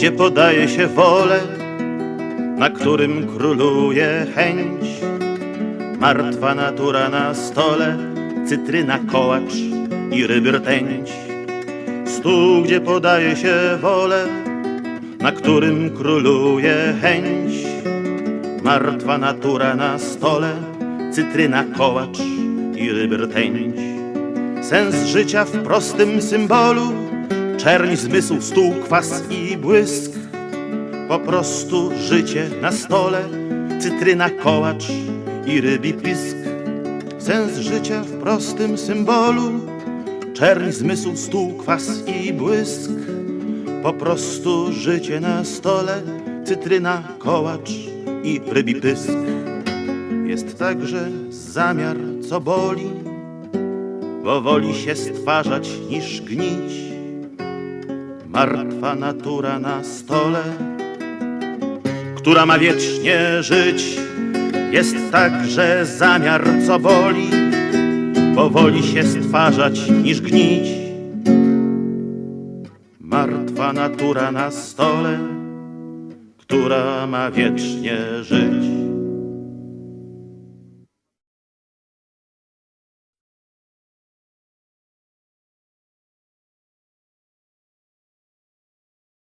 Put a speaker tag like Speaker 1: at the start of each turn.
Speaker 1: gdzie podaje się wolę, na którym króluje chęć. Martwa natura na stole, cytryna, kołacz i ryby rtęć. Stół, gdzie podaje się wolę, na którym króluje chęć. Martwa natura na stole, cytryna, kołacz i ryby rtęć. Sens życia w prostym symbolu, czerń zmysł, stół, kwas i błysk. Po prostu życie na stole, cytryna, kołacz i rybi pisk. Sens życia w prostym symbolu, czerń zmysł, stół, kwas i błysk. Po prostu życie na stole, cytryna, kołacz i rybi pysk. Jest także zamiar, co boli, bo woli się stwarzać niż gnić. Martwa natura na stole, która ma wiecznie żyć. Jest także zamiar, co boli, bo woli się stwarzać niż gnić. Martwa natura na stole, która ma wiecznie żyć.